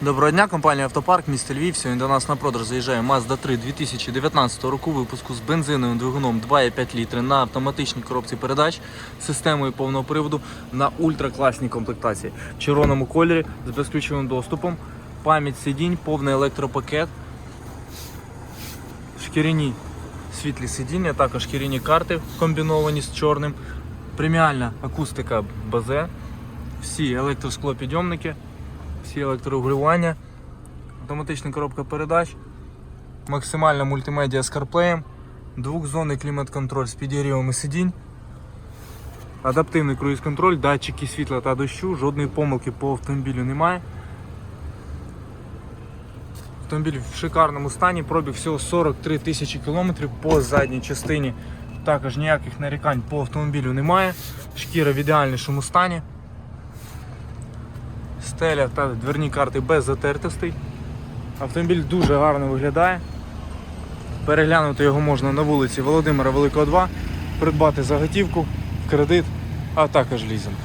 Доброго дня, компанія Автопарк, місто Львів. Сьогодні до нас на продаж заїжджає Mazda 3 2019 року випуску з бензиновим двигуном 2,5 літри на автоматичній коробці передач системою повного приводу на ультракласній комплектації в червоному кольорі з безключовим доступом, пам'ять сидінь, повний електропакет, шкіряні світлі сидіння, також шкіряні карти комбіновані з чорним, преміальна акустика базе, всі електросклопідйомники всі електрорегулювання, автоматична коробка передач, максимальна мультимедіа з CarPlay, двохзонний клімат-контроль з підігрівами сидінь, адаптивний круїз-контроль, датчики світла та дощу, жодної помилки по автомобілю немає. Автомобіль в шикарному стані, пробіг всього 43 тисячі кілометрів по задній частині. Також ніяких нарікань по автомобілю немає. Шкіра в ідеальнішому стані стеля та дверні карти без затертостей. Автомобіль дуже гарно виглядає. Переглянути його можна на вулиці Володимира Великого 2, придбати заготівку, кредит, а також лізинг.